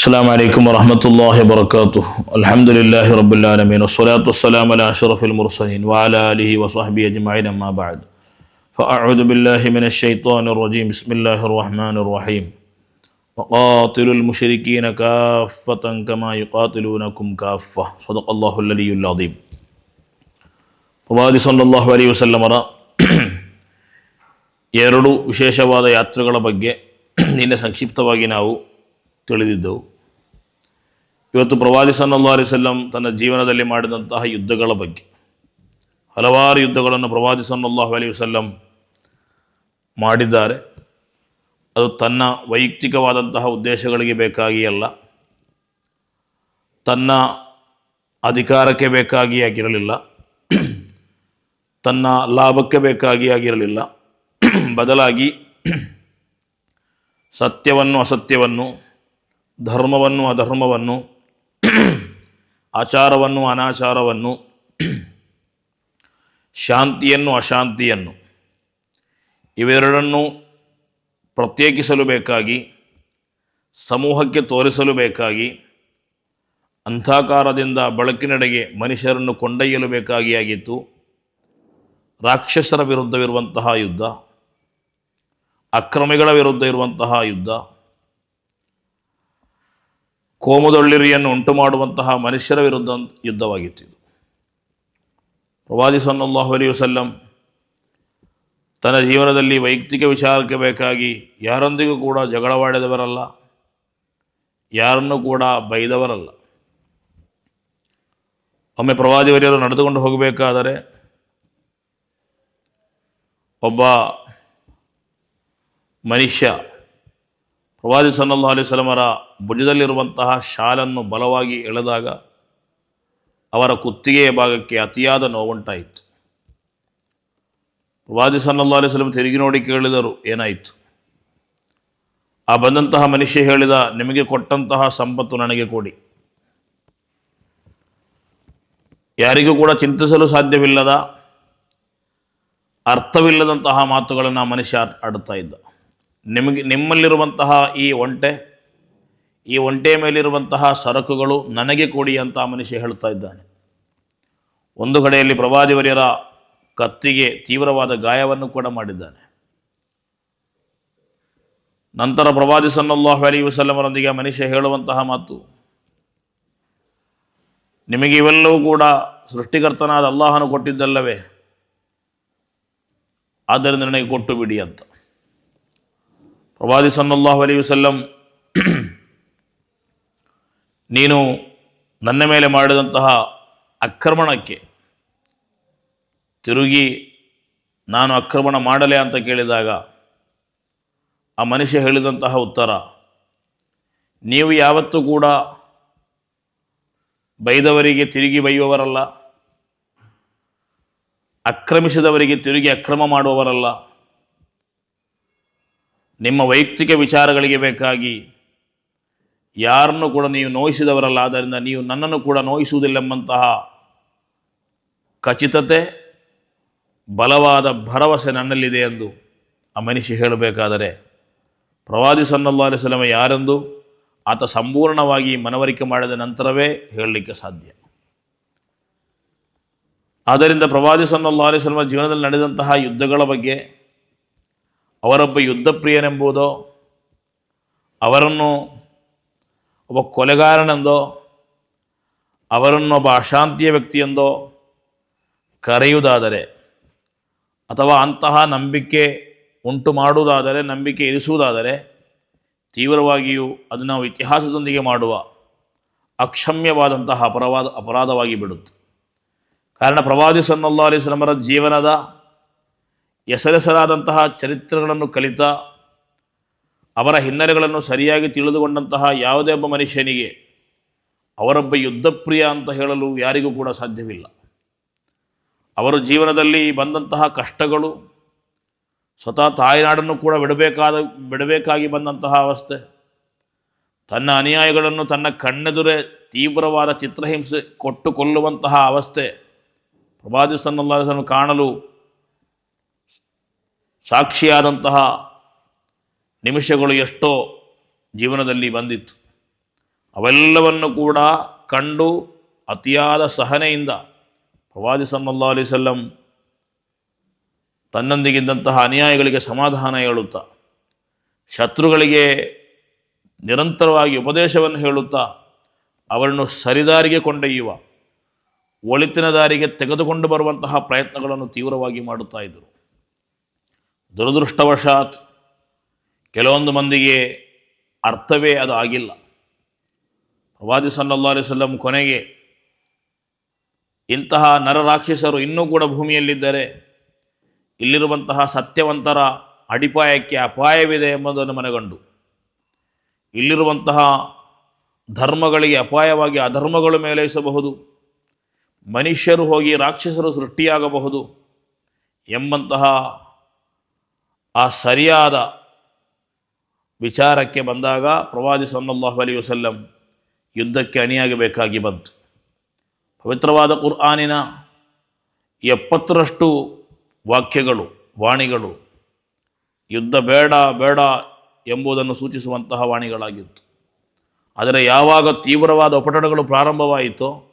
السلام عليكم ورحمة الله وبركاته الحمد لله رب العالمين والصلاة والسلام على أشرف المرسلين وعلى آله وصحبه أجمعين أما بعد فأعوذ بالله من الشيطان الرجيم بسم الله الرحمن الرحيم وقاتلوا المشركين كافة كما يقاتلونكم كافة صدق الله العلي العظيم ಪ್ರವಾದಿ ಸಲ್ಲಲ್ಲಾಹು ಅಲಿ ವಸಲ್ಲಮರ ಎರಡು ವಿಶೇಷವಾದ ಯಾತ್ರೆಗಳ ಬಗ್ಗೆ ನಿನ್ನೆ ಸಂಕ್ಷಿಪ್ತವಾಗಿ ನಾವು ತಿಳಿದಿದ್ದೆವು ಇವತ್ತು ಪ್ರವಾದಿ ಸಲ್ಲಾ ಅಲಿ ವಸಲ್ಲಂ ತನ್ನ ಜೀವನದಲ್ಲಿ ಮಾಡಿದಂತಹ ಯುದ್ಧಗಳ ಬಗ್ಗೆ. ಹಲವಾರು ಯುದ್ಧಗಳನ್ನು ಪ್ರವಾದಿ ಸಲ್ಲಲ್ಲಾಹು ಅಲಿ ವಸಲ್ಲಂ ಮಾಡಿದ್ದಾರೆ. ಅದು ತನ್ನ ವೈಯಕ್ತಿಕವಾದಂತಹ ಉದ್ದೇಶಗಳಿಗೆ ಬೇಕಾಗಿ ಅಲ್ಲ. ತನ್ನ ಅಧಿಕಾರಕ್ಕೆ ಬೇಕಾಗಿ ಆಗಿರಲಿಲ್ಲ. ತನ್ನ ಲಾಭಕ್ಕೆ ಬೇಕಾಗಿ ಆಗಿರಲಿಲ್ಲ. ಬದಲಾಗಿ ಸತ್ಯವನ್ನು ಅಸತ್ಯವನ್ನು, ಧರ್ಮವನ್ನು ಅಧರ್ಮವನ್ನು ಆಚಾರವನ್ನು, ಅನಾಚಾರವನ್ನು, ಶಾಂತಿಯನ್ನು, ಅಶಾಂತಿಯನ್ನು ಇವೆರಡನ್ನು ಪ್ರತ್ಯೇಕಿಸಲು ಬೇಕಾಗಿ, ಸಮೂಹಕ್ಕೆ ತೋರಿಸಲು ಬೇಕಾಗಿ, ಅಂಧಾಕಾರದಿಂದ ಬೆಳಕಿನೆಡೆಗೆ ಮನುಷ್ಯರನ್ನು ಕೊಂಡೊಯ್ಯಲು ಬೇಕಾಗಿ ಆಗಿತ್ತು. ರಾಕ್ಷಸರ ವಿರುದ್ಧವಿರುವಂತಹ ಯುದ್ಧ, ಅಕ್ರಮಿಗಳ ವಿರುದ್ಧ ಇರುವಂತಹ ಯುದ್ಧ ಕೋಮುದೊಳ್ಳಿರಿಯನ್ನು ಉಂಟು ಮಾಡುವಂತಹ ಮನುಷ್ಯರ ವಿರುದ್ಧ ಯುದ್ಧವಾಗಿತ್ತು ಇದು. ಪ್ರವಾದಿ ಸಲ್ಲಲ್ಲಾಹು ಅಲಿ ವಸಲ್ಲಂ ತನ್ನ ಜೀವನದಲ್ಲಿ ವೈಯಕ್ತಿಕ ವಿಚಾರಕ್ಕೆ ಬೇಕಾಗಿ ಯಾರೊಂದಿಗೂ ಕೂಡ ಜಗಳವಾಡಿದವರಲ್ಲ, ಯಾರನ್ನು ಕೂಡ ಬೈದವರಲ್ಲ. ಒಮ್ಮೆ ಪ್ರವಾದಿವರಿಯರು ನಡೆದುಕೊಂಡು ಹೋಗಬೇಕಾದರೆ ಒಬ್ಬ ಮನುಷ್ಯ ಪ್ರವಾದಿ ಸನ್ನಲ್ಲಾ ಅಲಿ ಸ್ವಲಮರ ಭುಜದಲ್ಲಿರುವಂತಹ ಶಾಲನ್ನು ಬಲವಾಗಿ ಎಳೆದಾಗ ಅವರ ಕುತ್ತಿಗೆಯ ಭಾಗಕ್ಕೆ ಅತಿಯಾದ ನೋವುಂಟಾಯಿತು. ಪ್ರವಾದಿ ಸಲ್ಲಾ ಅಲಿ ಸ್ವಲಂ ತಿರುಗಿ ನೋಡಿ ಕೇಳಿದರು, ಏನಾಯಿತು? ಆ ಬಂದಂತಹ ಮನುಷ್ಯ ಹೇಳಿದ, ನಿಮಗೆ ಕೊಟ್ಟಂತಹ ಸಂಪತ್ತು ನನಗೆ ಕೊಡಿ. ಯಾರಿಗೂ ಕೂಡ ಚಿಂತಿಸಲು ಸಾಧ್ಯವಿಲ್ಲದ, ಅರ್ಥವಿಲ್ಲದಂತಹ ಮಾತುಗಳನ್ನು ಮನುಷ್ಯ ಆಡ್ತಾ ಇದ್ದ. ನಿಮಗೆ, ನಿಮ್ಮಲ್ಲಿರುವಂತಹ ಈ ಒಂಟೆ ಈ ಒಂಟೆ ಮೇಲಿರುವಂತಹ ಸರಕುಗಳು ನನಗೆ ಕೊಡಿ ಅಂತ ಮನುಷ್ಯ ಹೇಳ್ತಾ ಇದ್ದಾನೆ. ಒಂದು ಕಡೆಯಲ್ಲಿ ಪ್ರವಾದಿವರ್ಯರ ಕತ್ತಿಗೆ ತೀವ್ರವಾದ ಗಾಯವನ್ನು ಕೂಡ ಮಾಡಿದ್ದಾನೆ. ನಂತರ ಪ್ರವಾದಿ ಸನ್ನಲ್ಲಾಹು ಅಲಿ ವಸಲ್ಲಮರೊಂದಿಗೆ ಮನುಷ್ಯ ಹೇಳುವಂತಹ ಮಾತು, ನಿಮಗೆ ಇವೆಲ್ಲವೂ ಕೂಡ ಸೃಷ್ಟಿಕರ್ತನಾದ ಅಲ್ಲಾಹನು ಕೊಟ್ಟಿದ್ದಲ್ಲವೇ, ಆದ್ದರಿಂದ ನನಗೆ ಕೊಟ್ಟು ಬಿಡಿ ಅಂತ. ಪ್ರವಾದಿ ಸನ್ನಲ್ಲಾಹು ಅಲಿ ವಸಲ್ಲಂ ನೀನು ನನ್ನ ಮೇಲೆ ಮಾಡಿದಂತಹ ಆಕ್ರಮಣಕ್ಕೆ ತಿರುಗಿ ನಾನು ಆಕ್ರಮಣ ಮಾಡಲೇ ಅಂತ ಕೇಳಿದಾಗ ಆ ಮನುಷ್ಯ ಹೇಳಿದಂತಹ ಉತ್ತರ, ನೀವು ಯಾವತ್ತೂ ಕೂಡ ಬೈದವರಿಗೆ ತಿರುಗಿ ಬೈಯುವವರಲ್ಲ, ಆಕ್ರಮಿಸಿದವರಿಗೆ ತಿರುಗಿ ಅಕ್ರಮ ಮಾಡುವವರಲ್ಲ. ನಿಮ್ಮ ವೈಯಕ್ತಿಕ ವಿಚಾರಗಳಿಗೆ ಬೇಕಾಗಿ ಯಾರನ್ನು ಕೂಡ ನೀವು ನೋಯಿಸಿದವರಲ್ಲ, ಆದ್ದರಿಂದ ನೀವು ನನ್ನನ್ನು ಕೂಡ ನೋಯಿಸುವುದಿಲ್ಲೆಂಬಂತಹ ಖಚಿತತೆ, ಬಲವಾದ ಭರವಸೆ ನನ್ನಲ್ಲಿದೆ ಎಂದು ಆ ಮನುಷ್ಯ ಹೇಳಬೇಕಾದರೆ, ಪ್ರವಾದಿ ಸನ್ನಲ್ಲಾಹ ಅಲಿಸ್ಲಮ ಯಾರೆಂದು ಆತ ಸಂಪೂರ್ಣವಾಗಿ ಮನವರಿಕೆ ಮಾಡಿದ ನಂತರವೇ ಹೇಳಲಿಕ್ಕೆ ಸಾಧ್ಯ. ಆದ್ದರಿಂದ ಪ್ರವಾದಿ ಸನ್ನಲ್ಲಾಹ ಅಲಿಸ್ಲಮ ಜೀವನದಲ್ಲಿ ನಡೆದಂತಹ ಯುದ್ಧಗಳ ಬಗ್ಗೆ, ಅವರೊಬ್ಬ ಯುದ್ಧ ಪ್ರಿಯನೆಂಬುದೋ ಅವರನ್ನು ಒಬ್ಬ ಕೊಲೆಗಾರನೆಂದೋ, ಅವರನ್ನೊಬ್ಬ ಅಶಾಂತಿಯ ವ್ಯಕ್ತಿಯೆಂದೋ ಕರೆಯುವುದಾದರೆ ಅಥವಾ ಅಂತಹ ನಂಬಿಕೆ ಉಂಟು ಮಾಡುವುದಾದರೆ, ನಂಬಿಕೆ ಇರಿಸುವುದಾದರೆ ತೀವ್ರವಾಗಿಯೂ ಅದು ನಾವು ಇತಿಹಾಸದೊಂದಿಗೆ ಮಾಡುವ ಅಕ್ಷಮ್ಯವಾದಂತಹ ಅಪರಾಧ ಅಪರಾಧವಾಗಿ ಬಿಡುತ್ತೆ. ಕಾರಣ ಪ್ರವಾದಿ ಸನ್ನಲ್ಲಾ ಅಲಿಸ್ಲಮರ ಜೀವನದ ಹೆಸರೆಸರಾದಂತಹ ಚರಿತ್ರೆಗಳನ್ನು ಕಲಿತ ಅವರ ಹಿನ್ನೆಲೆಗಳನ್ನು ಸರಿಯಾಗಿ ತಿಳಿದುಕೊಂಡಂತಹ ಯಾವುದೇ ಒಬ್ಬ ಮನುಷ್ಯನಿಗೆ ಅವರೊಬ್ಬ ಯುದ್ಧಪ್ರಿಯ ಅಂತ ಹೇಳಲು ಯಾರಿಗೂ ಕೂಡ ಸಾಧ್ಯವಿಲ್ಲ. ಅವರು ಜೀವನದಲ್ಲಿ ಬಂದಂತಹ ಕಷ್ಟಗಳು, ಸ್ವತಃ ತಾಯಿನಾಡನ್ನು ಕೂಡ ಬಿಡಬೇಕಾದ, ಬಿಡಬೇಕಾಗಿ ಬಂದಂತಹ ಅವಸ್ಥೆ, ತನ್ನ ಅನುಯಾಯಿಗಳನ್ನು ತನ್ನ ಕಣ್ಣೆದುರೇ ತೀವ್ರವಾದ ಚಿತ್ರಹಿಂಸೆ ಕೊಟ್ಟು ಕೊಲ್ಲುವಂತಹ ಅವಸ್ಥೆ ಪ್ರವಾದಿ ಸನ್ನಲ್ಲಾಹನ್ನು ಕಾಣಲು ಸಾಕ್ಷಿಯಾದಂತಹ ನಿಮಿಷಗಳು ಎಷ್ಟೋ ಜೀವನದಲ್ಲಿ ಬಂದಿತ್ತು. ಅವೆಲ್ಲವನ್ನು ಕೂಡ ಕಂಡು ಅತಿಯಾದ ಸಹನೆಯಿಂದ ಪ್ರವಾದಿ ಸಲ್ಲಾ ಅಲಿಸಲ್ಲಂ ತನ್ನೊಂದಿಗಿದ್ದಂತಹ ಅನ್ಯಾಯಗಳಿಗೆ ಸಮಾಧಾನ ಹೇಳುತ್ತಾ, ಶತ್ರುಗಳಿಗೆ ನಿರಂತರವಾಗಿ ಉಪದೇಶವನ್ನು ಹೇಳುತ್ತಾ ಅವರನ್ನು ಸರಿದಾರಿಗೆ ಕೊಂಡೊಯ್ಯುವ, ಒಳಿತಿನ ದಾರಿಗೆ ತೆಗೆದುಕೊಂಡು ಬರುವಂತಹ ಪ್ರಯತ್ನಗಳನ್ನು ತೀವ್ರವಾಗಿ ಮಾಡುತ್ತಾ ಇದ್ದರು. ದುರದೃಷ್ಟವಶಾತ್ ಕೆಲವೊಂದು ಮಂದಿಗೆ ಅರ್ಥವೇ ಅದು ಆಗಿಲ್ಲ. ಪ್ರವಾದಿ ಸಲ್ಲಾ ಅಲಿಸಲ್ಲಂ ಕೊನೆಗೆ ಇಂತಹ ನರರಾಕ್ಷಸರು ಇನ್ನೂ ಕೂಡ ಭೂಮಿಯಲ್ಲಿದ್ದರೆ ಇಲ್ಲಿರುವಂತಹ ಸತ್ಯವಂತರ ಅಡಿಪಾಯಕ್ಕೆ ಅಪಾಯವಿದೆ ಎಂಬುದನ್ನು ಮನಗಂಡು. ಇಲ್ಲಿರುವಂತಹ ಧರ್ಮಗಳಿಗೆ ಅಪಾಯವಾಗಿ ಅಧರ್ಮಗಳು ಮೇಲೈಸಬಹುದು. ಮನುಷ್ಯರು ಹೋಗಿ ರಾಕ್ಷಸರು ಸೃಷ್ಟಿಯಾಗಬಹುದು ಎಂಬಂತಹ ಆ ಸರಿಯಾದ ವಿಚಾರಕ್ಕೆ ಬಂದಾಗ ಪ್ರವಾದಿ ಸಲ್ಲಾಹು ಅಲಿ ವಸಲ್ಲಂ ಯುದ್ಧಕ್ಕೆ ಅಣಿಯಾಗಬೇಕಾಗಿ ಬಂತು. ಪವಿತ್ರವಾದ ಕುರ್ಆನಿನ ಎಪ್ಪತ್ತರಷ್ಟು ವಾಕ್ಯಗಳು, ವಾಣಿಗಳು, ಯುದ್ಧ ಬೇಡ ಬೇಡ ಎಂಬುದನ್ನು ಸೂಚಿಸುವಂತಹ ವಾಣಿಗಳಾಗಿತ್ತು. ಆದರೆ ಯಾವಾಗ ತೀವ್ರವಾದ ಒಪಟಣಗಳು ಪ್ರಾರಂಭವಾಯಿತೋ,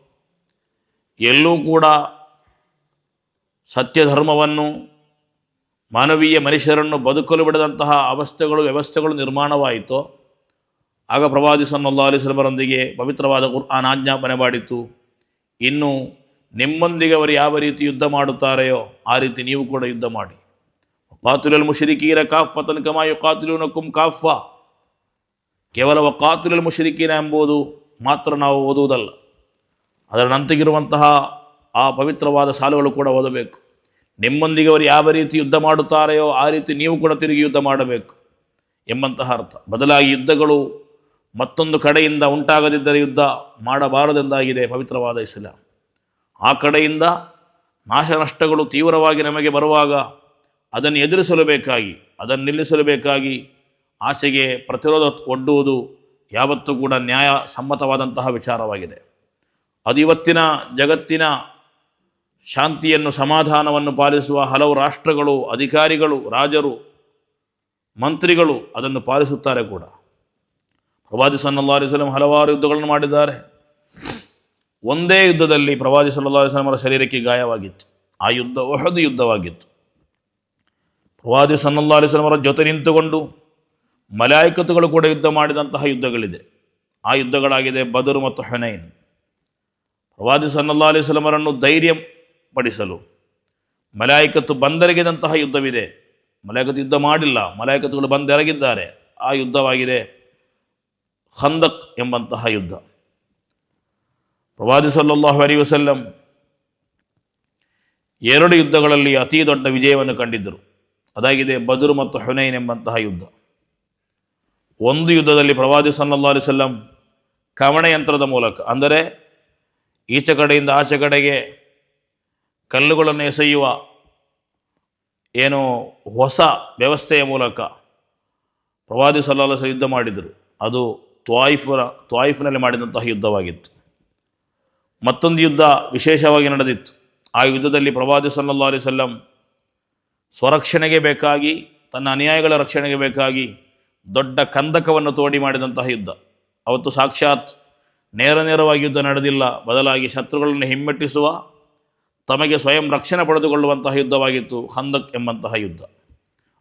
ಎಲ್ಲೂ ಕೂಡ ಸತ್ಯ ಧರ್ಮವನ್ನು ಮಾನವೀಯ ಮನುಷ್ಯರನ್ನು ಬದುಕಲು ಬಿಡದಂತಹ ಅವಸ್ಥೆಗಳು, ವ್ಯವಸ್ಥೆಗಳು ನಿರ್ಮಾಣವಾಯಿತು. ಆಗ ಪ್ರವಾದಿ ಸಲ್ಲಾ ಅಲಿಸ್ಲಮರೊಂದಿಗೆ ಪವಿತ್ರವಾದ ಕುರ್ಆನ್ ಆಜ್ಞಾಪನೆ ಮಾಡಿತು. ಇನ್ನು ನಿಮ್ಮೊಂದಿಗೆ ಅವರು ಯಾವ ರೀತಿ ಯುದ್ಧ ಮಾಡುತ್ತಾರೆಯೋ ಆ ರೀತಿ ನೀವು ಕೂಡ ಯುದ್ಧ ಮಾಡಿ. ಕಾತುಲಲ್ ಮುಷರಿಕೀರ ಕಾಫತನ್ ಕಮಾಯು ಕಾತುಲುನಕುಂ ಕಾಫ ಕೇವಲ ಕಾತುಲಲ್ ಮುಷರಿಕೀನ ಎಂಬುದು ಮಾತ್ರ ನಾವು ಓದುವುದಲ್ಲ. ಅದರ ನಂತಗಿರುವಂತಹ ಆ ಪವಿತ್ರವಾದ ಸಾಲುಗಳು ಕೂಡ ಓದಬೇಕು. ನಿಮ್ಮೊಂದಿಗೆ ಅವರು ಯಾವ ರೀತಿ ಯುದ್ಧ ಮಾಡುತ್ತಾರೆಯೋ ಆ ರೀತಿ ನೀವು ಕೂಡ ತಿರುಗಿ ಯುದ್ಧ ಮಾಡಬೇಕು ಎಂಬಂತಹ ಅರ್ಥ. ಬದಲಾಗಿ ಯುದ್ಧಗಳು ಮತ್ತೊಂದು ಕಡೆಯಿಂದ ಉಂಟಾಗದಿದ್ದರೆ ಯುದ್ಧ ಮಾಡಬಾರದೆಂದಾಗಿದೆ ಪವಿತ್ರವಾದ ಇಸ್ಲಾಂ. ಆ ಕಡೆಯಿಂದ ನಾಶನಷ್ಟಗಳು ತೀವ್ರವಾಗಿ ನಮಗೆ ಬರುವಾಗ ಅದನ್ನು ಎದುರಿಸಲು ಬೇಕಾಗಿ ಅದನ್ನು ನಿಲ್ಲಿಸಲು ಬೇಕಾಗಿ ಆಚೆಗೆ ಪ್ರತಿರೋಧ ಒಡ್ಡುವುದು ಯಾವತ್ತೂ ಕೂಡ ನ್ಯಾಯ ಸಮ್ಮತವಾದಂತಹ ವಿಚಾರವಾಗಿದೆ. ಅದು ಇವತ್ತಿನ ಜಗತ್ತಿನ ಶಾಂತಿಯನ್ನು, ಸಮಾಧಾನವನ್ನು ಪಾಲಿಸುವ ಹಲವು ರಾಷ್ಟ್ರಗಳು, ಅಧಿಕಾರಿಗಳು, ರಾಜರು, ಮಂತ್ರಿಗಳು ಅದನ್ನು ಪಾಲಿಸುತ್ತಾರೆ ಕೂಡ. ಪ್ರವಾದಿ ಸಲ್ಲಾ ಅಲಿಸ್ಲಂ ಹಲವಾರು ಯುದ್ಧಗಳನ್ನು ಮಾಡಿದ್ದಾರೆ. ಒಂದೇ ಯುದ್ಧದಲ್ಲಿ ಪ್ರವಾದಿ ಸಲ್ಲಾ ಅಲಿಸ್ಲಮರ ಶರೀರಕ್ಕೆ ಗಾಯವಾಗಿತ್ತು. ಆ ಯುದ್ಧ ಒಹದು ಯುದ್ಧವಾಗಿತ್ತು. ಪ್ರವಾದಿ ಸಲ್ಲಾ ಅಲಿಸ್ಲಮರ ಜೊತೆ ನಿಂತುಕೊಂಡು ಮಲಾಯಕತ್ತುಗಳು ಕೂಡ ಯುದ್ಧ ಮಾಡಿದಂತಹ ಯುದ್ಧಗಳಿದೆ. ಆ ಯುದ್ಧಗಳಾಗಿದೆ ಬದರು ಮತ್ತು ಹೆನೈನ್. ಪ್ರವಾದಿ ಸಲ್ಲಾ ಅಲಿಸ್ಲಮರನ್ನು ಧೈರ್ಯ ಪಡಿಸಲು. ಮಲಾಯಿಕತ್ತು ಬಂದೆರಗಿದಂತಹ ಯುದ್ಧವಿದೆ. ಮಲಾಯಕತ್ತು ಯುದ್ಧ ಮಾಡಿಲ್ಲ. ಮಲಾಯಕತ್ತುಗಳು ಬಂದೆರಗಿದ್ದಾರೆ. ಆ ಯುದ್ಧವಾಗಿದೆ ಖಂದಕ್ ಎಂಬಂತಹ ಯುದ್ಧ. ಪ್ರವಾದಿ ಸಲ್ಲಲ್ಲಾಹು ಅಲಿ ವಸಲ್ಲಂ ಎರಡು ಯುದ್ಧಗಳಲ್ಲಿ ಅತಿ ದೊಡ್ಡ ವಿಜಯವನ್ನು ಕಂಡಿದ್ದರು. ಅದಾಗಿದೆ ಬದುರು ಮತ್ತು ಹುನೈನ್ ಎಂಬಂತಹ ಯುದ್ಧ. ಒಂದು ಯುದ್ಧದಲ್ಲಿ ಪ್ರವಾದಿ ಸಲ್ಲಾ ಅಲಿ ವಸಲ್ಲಂ ಕವಣೆ ಯಂತ್ರದ ಮೂಲಕ, ಅಂದರೆ ಈಚೆ ಕಡೆಯಿಂದ ಆಚೆ ಕಡೆಗೆ ಕಲ್ಲುಗಳನ್ನು ಎಸೆಯುವ ಏನು ಹೊಸ ವ್ಯವಸ್ಥೆಯ ಮೂಲಕ ಪ್ರವಾದಿ ಸಲ್ಲಾಸ ಯುದ್ಧ ಮಾಡಿದರು. ಅದು ತ್ವಾಯಿಫರ, ತ್ವಾಯಿಫ್ನಲ್ಲಿ ಮಾಡಿದಂತಹ ಯುದ್ಧವಾಗಿತ್ತು. ಮತ್ತೊಂದು ಯುದ್ಧ ವಿಶೇಷವಾಗಿ ನಡೆದಿತ್ತು. ಆ ಯುದ್ಧದಲ್ಲಿ ಪ್ರವಾದಿ ಸಲ್ಲಾ ಅಲಿ ಸಲ್ಲಂ ಸ್ವರಕ್ಷಣೆಗೆ ಬೇಕಾಗಿ, ತನ್ನ ಅನ್ಯಾಯಗಳ ರಕ್ಷಣೆಗೆ ಬೇಕಾಗಿ ದೊಡ್ಡ ಕಂದಕವನ್ನು ತೋಡಿ ಮಾಡಿದಂತಹ ಯುದ್ಧ. ಅವತ್ತು ಸಾಕ್ಷಾತ್ ನೇರ ನೇರವಾಗಿ ಯುದ್ಧ ನಡೆದಿಲ್ಲ. ಬದಲಾಗಿ ಶತ್ರುಗಳನ್ನು ಹಿಮ್ಮೆಟ್ಟಿಸುವ ತಮಗೆ ಸ್ವಯಂ ರಕ್ಷಣೆ ಪಡೆದುಕೊಳ್ಳುವಂತಹ ಯುದ್ಧವಾಗಿತ್ತು ಹಂದಕ್ ಎಂಬಂತಹ ಯುದ್ಧ.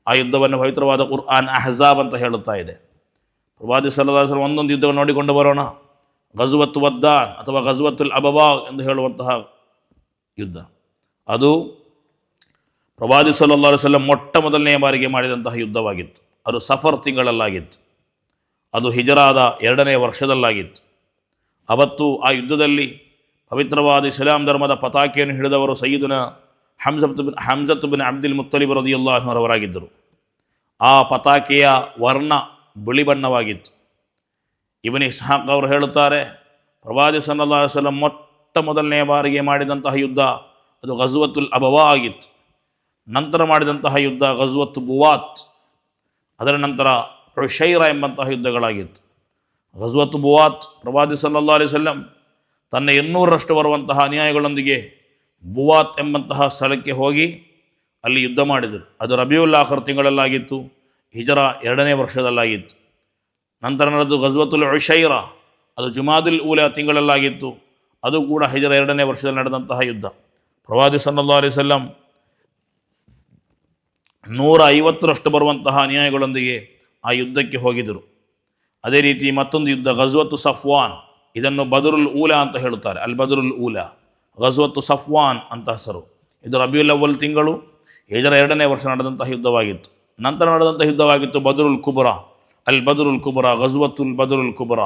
ಆ ಯುದ್ಧವನ್ನು ಪವಿತ್ರವಾದ ಕುರ್ಆನ್ ಅಹಜಾಬ್ ಅಂತ ಹೇಳುತ್ತಾ ಇದೆ. ಪ್ರವಾದಿ ಸಲ್ಲದಾಸರು ಒಂದೊಂದು ಯುದ್ಧವನ್ನು ನೋಡಿಕೊಂಡು ಬರೋಣ. ಗಜ್ವತ್ ವದ್ದಾನ್ ಅಥವಾ ಗಜುವತ್ತುಲ್ ಅಬಬಾ ಎಂದು ಹೇಳುವಂತಹ ಯುದ್ಧ. ಅದು ಪ್ರವಾದಿ ಸಲ್ಲಾ ಸಲ್ಲಂ ಮೊಟ್ಟ ಮೊದಲನೆಯ ಬಾರಿಗೆ ಮಾಡಿದಂತಹ ಯುದ್ಧವಾಗಿತ್ತು. ಅದು ಸಫರ್ ತಿಂಗಳಲ್ಲಾಗಿತ್ತು. ಅದು ಹಿಜರಾದ ಎರಡನೇ ವರ್ಷದಲ್ಲಾಗಿತ್ತು. ಅವತ್ತು ಆ ಯುದ್ಧದಲ್ಲಿ ಪವಿತ್ರವಾದ ಇಸ್ಲಾಂ ಧರ್ಮದ ಪತಾಕೆಯನ್ನು ಹಿಡಿದವರು ಸಯ್ಯದುನ Hamzat bin Hamzat bin Abdul Muttalib ರದಿಯುಲ್ಲಾಹರವರಾಗಿದ್ದರು ಆ ಪತಾಕೆಯ ವರ್ಣ ಬಿಳಿ ಬಣ್ಣವಾಗಿತ್ತು. ಇವನ್ ಇಸ್ಹಾಕ್ ಅವರು ಹೇಳುತ್ತಾರೆ, ಪ್ರವಾದಿ ಸಲ್ಲಾ ಸಲಂ ಮೊಟ್ಟ ಮೊದಲನೇ ಬಾರಿಗೆ ಮಾಡಿದಂತಹ ಯುದ್ಧ ಅದು ಗಜ್ವತ್ತುಲ್ ಅಬವಾ ಆಗಿತ್ತು. ನಂತರ ಮಾಡಿದಂತಹ ಯುದ್ಧ ಗಜ್ವತ್ ಬುವಾತ್, ಅದರ ನಂತರ ಋಷೈರ ಎಂಬಂತಹ ಯುದ್ಧಗಳಾಗಿತ್ತು. ಗಜ್ವತ್ ಬುವಾತ್ ಪ್ರವಾದಿ ಸಲ್ಲಾ ಅಲಿ ವಸಲ್ಲಂ ತನ್ನ ಇನ್ನೂರರಷ್ಟು ಬರುವಂತಹ ಅನ್ಯಾಯಗಳೊಂದಿಗೆ ಬುವಾತ್ ಎಂಬಂತಹ ಸ್ಥಳಕ್ಕೆ ಹೋಗಿ ಅಲ್ಲಿ ಯುದ್ಧ ಮಾಡಿದರು. ಅದು ರಬಿಯುಲ್ಲಾಖರ್ ತಿಂಗಳಲ್ಲಾಗಿತ್ತು, ಹಿಜರ ಎರಡನೇ ವರ್ಷದಲ್ಲಾಗಿತ್ತು. ನಂತರ ನಡೆದು ಗಜ್ವತುಲ್ ಉಶೈರ ಅದು ಜುಮಾದುಲ್ ಊಲ ತಿಂಗಳಲ್ಲಾಗಿತ್ತು. ಅದು ಕೂಡ ಹಿಜರ ಎರಡನೇ ವರ್ಷದಲ್ಲಿ ನಡೆದಂತಹ ಯುದ್ಧ. ಪ್ರವಾದಿ ಸಲ್ಲಾ ಅಲಿಸಲ್ಲಂ ನೂರ ಐವತ್ತರಷ್ಟು ಬರುವಂತಹ ಅನ್ಯಾಯಗಳೊಂದಿಗೆ ಆ ಯುದ್ಧಕ್ಕೆ ಹೋಗಿದರು ಅದೇ ರೀತಿ ಮತ್ತೊಂದು ಯುದ್ಧ ಗಜ್ವತ್ತು ಸಫ್ವಾನ್. ಇದನ್ನು ಬದರುಲ್ ಊಲಾ ಅಂತ ಹೇಳುತ್ತಾರೆ. ಅಲ್ ಬದರುಲ್ ಊಲಾ. ಗಜ್ವತ್ತು ಸಫ್ವಾನ್ ಅಂತ ಹೆಸರು. ಇದು ರಬಿಯುಲ್ ಅವ್ವಲ್ ತಿಂಗಳು. ಇದರ ಎರಡನೇ ವರ್ಷ ನಡೆದಂತಹ ಯುದ್ಧವಾಗಿತ್ತು. ನಂತರ ನಡೆದಂಥ ಯುದ್ಧವಾಗಿತ್ತು ಬದರುಲ್ ಕುಬರ. ಅಲ್ ಬದರುಲ್ ಕುಬರ, ಗಜ್ವತ್ತುಲ್ ಬದರುಲ್ ಕುಬರ.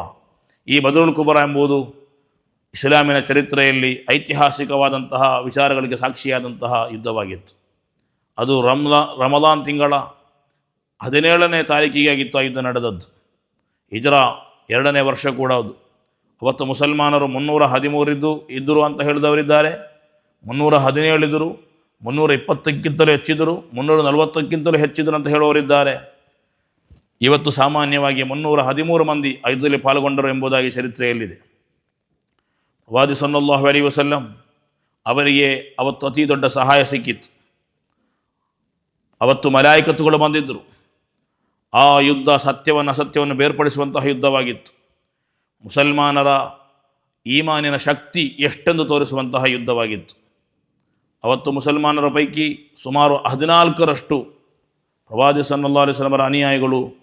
ಈ ಬದರುಲ್ ಕುಬರ ಎಂಬುದು ಇಸ್ಲಾಮಿನ ಚರಿತ್ರೆಯಲ್ಲಿ ಐತಿಹಾಸಿಕವಾದಂತಹ ವಿಚಾರಗಳಿಗೆ ಸಾಕ್ಷಿಯಾದಂತಹ ಯುದ್ಧವಾಗಿತ್ತು. ಅದು ರಮ್ಲಾ, ರಮದಾನ್ ತಿಂಗಳ ಹದಿನೇಳನೇ ತಾರೀಕಿಗೆ ಆಗಿತ್ತು ಆ ಯುದ್ಧ ನಡೆದದ್ದು. ಇದರ ಎರಡನೇ ವರ್ಷ ಕೂಡ ಅದು. ಅವತ್ತು ಮುಸಲ್ಮಾನರು ಮುನ್ನೂರ ಹದಿಮೂರಿದ್ದು ಇದ್ದರು ಅಂತ ಹೇಳಿದವರಿದ್ದಾರೆ. ಮುನ್ನೂರ ಹದಿನೇಳಿದ್ದರು ಮುನ್ನೂರ ಇಪ್ಪತ್ತಕ್ಕಿಂತಲೂ ಹೆಚ್ಚಿದರು ಮುನ್ನೂರ ನಲವತ್ತಕ್ಕಿಂತಲೂ ಹೆಚ್ಚಿದರು ಅಂತ ಹೇಳುವವರಿದ್ದಾರೆ. ಇವತ್ತು ಸಾಮಾನ್ಯವಾಗಿ ಮುನ್ನೂರ ಹದಿಮೂರು ಮಂದಿ ಐದರಲ್ಲಿ ಪಾಲ್ಗೊಂಡರು ಎಂಬುದಾಗಿ ಚರಿತ್ರೆಯಲ್ಲಿದೆ. ವಾದಿ ಸನ್ನಲ್ಲಾಹು ಅಲಿ ವಸಲ್ಲಂ ಅವರಿಗೆ ಅವತ್ತು ಅತಿ ದೊಡ್ಡ ಸಹಾಯ ಸಿಕ್ಕಿತ್ತು. ಅವತ್ತು ಮಲಾಯಕತ್ತುಗಳು ಬಂದಿದ್ದರು. ಆ ಯುದ್ಧ ಸತ್ಯವನ್ನು ಅಸತ್ಯವನ್ನು ಬೇರ್ಪಡಿಸುವಂತಹ ಯುದ್ಧವಾಗಿತ್ತು. ಮುಸಲ್ಮಾನರ ಈಮಾನಿನ ಶಕ್ತಿ ಎಷ್ಟೆಂದು ತೋರಿಸುವಂತಹ ಯುದ್ಧವಾಗಿತ್ತು. ಅವತ್ತು ಮುಸಲ್ಮಾನರ ಪೈಕಿ ಸುಮಾರು ಹದಿನಾಲ್ಕರಷ್ಟು ಪ್ರವಾದಿ ಸನ್ನಲ್ಲಾ ಅಲಿಸ್ಲಮರ ಅನುಯಾಯಿಗಳು